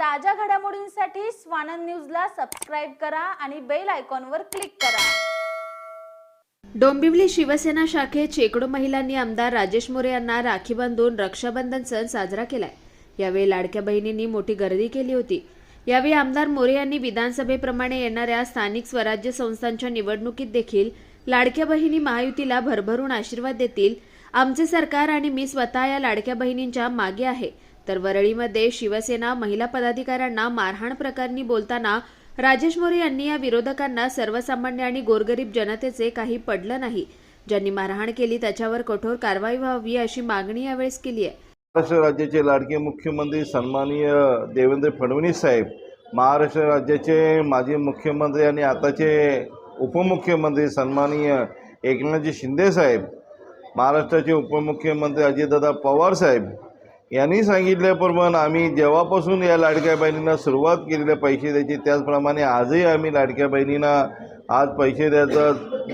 ताज्या घडामोडींसाठी स्वानंद न्यूजला सबस्क्राईब करा आणि बेल आयकॉनवर क्लिक करा. डोंबिवली शिवसेना शाखेत शेकडो महिलांनी आमदार राजेश मोरे यांना राखी बांधून रक्षाबंधन सण साजरा केलाय. यावेळी लाडक्या बहिणींनी मोठी गर्दी केली होती. यावेळी आमदार मोरे यांनी विधानसभेप्रमाणे येणाऱ्या स्थानिक स्वराज्य संस्थांच्या निवडणुकीत देखील लाडक्या बहिणी महायुतीला भरभरून आशीर्वाद देतील. आमचे सरकार आणि मी स्वतः या लाडक्या बहिणींच्या मागे आहे. तर वरळीमध्ये शिवसेना महिला पदाधिकाऱ्यांना मारहाण प्रकरणी बोलताना राजेश मोरे यांनी या विरोधकांना सर्वसामान्य आणि गोरगरीब जनतेचे काही पडलं नाही. ज्यांनी मारहाण केली त्याच्यावर कठोर कारवाई व्हावी अशी मागणी यावेळेस केली आहे. महाराष्ट्र राज्याचे लाडके मुख्यमंत्री सन्माननीय देवेंद्र फडणवीस साहेब महाराष्ट्र राज्याचे माजी मुख्यमंत्री आणि आताचे उपमुख्यमंत्री सन्माननीय एकनाथजी शिंदे साहेब महाराष्ट्राचे उपमुख्यमंत्री अजितदादा पवार साहेब यांनी सांगितल्याप्रमाणे आम्ही जेव्हापासून या लाडक्या बहिणींना सुरुवात केलेले पैसे द्यायची त्याचप्रमाणे आजही आम्ही लाडक्या बहिणींना आज पैसे द्यायचा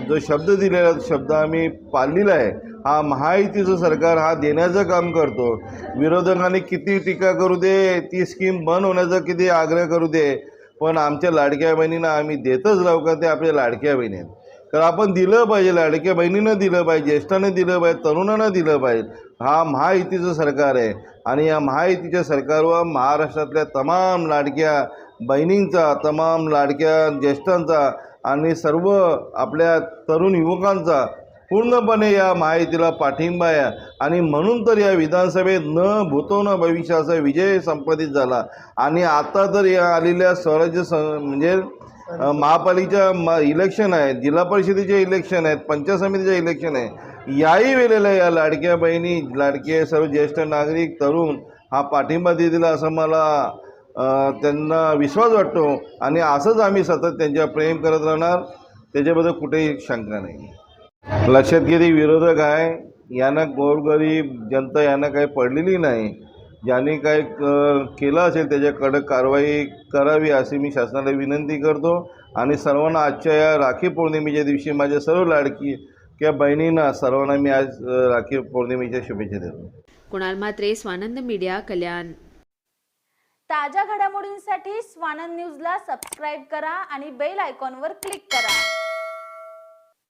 जो शब्द दिलेला शब्द आम्ही पाळलेला आहे. हा महायुतीचं सरकार हा देण्याचं काम करतो. विरोधकांनी किती टीका करू दे ती स्कीम बंद होण्याचा किती आग्रह करू दे पण आमच्या लाडक्या बहिणींना आम्ही देतच राहू का? ते आपल्या लाडक्या बहिणी आहेत. तर आपण दिलं पाहिजे लाडक्या बहिणीनं दिलं पाहिजे ज्येष्ठाने दिलं पाहिजे तरुणांना दिलं पाहिजे. हा महायुतीचं सरकार आहे. आणि या महायुतीच्या सरकारवर महाराष्ट्रातल्या तमाम लाडक्या बहिणींचा तमाम लाडक्या ज्येष्ठांचा आणि सर्व आपल्या तरुण युवकांचा पूर्णपणे या माहितीला पाठिंबा आहे. आणि म्हणून तर या विधानसभेत न भूतो न भविष्याचा विजय संपादित झाला. आणि आता तर या आलेल्या स्वराज्य स म्हणजे महापालिकेच्या म इलेक्शन आहेत जिल्हा परिषदेचे इलेक्शन आहेत पंचायत समितीचे इलेक्शन आहे याही वेळेला या लाडक्या बहिणी लाडके सर्व ज्येष्ठ नागरिक तरुण हा पाठिंबा देतील असं मला त्यांना विश्वास वाटतो. आणि असंच आम्ही सतत त्यांच्या प्रेम करत राहणार. त्याच्याबद्दल कुठेही शंका नाही. लक्षात घेते विरोधक आहे. यांना गोरगरीब जनता यांना काही पडलेली नाही. ज्यांनी काही क केलं असेल त्याच्या कडक कारवाई करावी अशी मी शासनाला विनंती करतो. आणि सर्वांना आजच्या या राखी पौर्णिमेच्या दिवशी माझ्या सर्व लाडकी किंवा बहिणींना सर्वांना मी आज राखी पौर्णिमेच्या शुभेच्छा देतो. कुणाल म्हात्रे स्वानंद मीडिया कल्याण. ताज्या घडामोडींसाठी स्वानंद न्यूजला सबस्क्राईब करा आणि बेल आयकॉनवर क्लिक करा.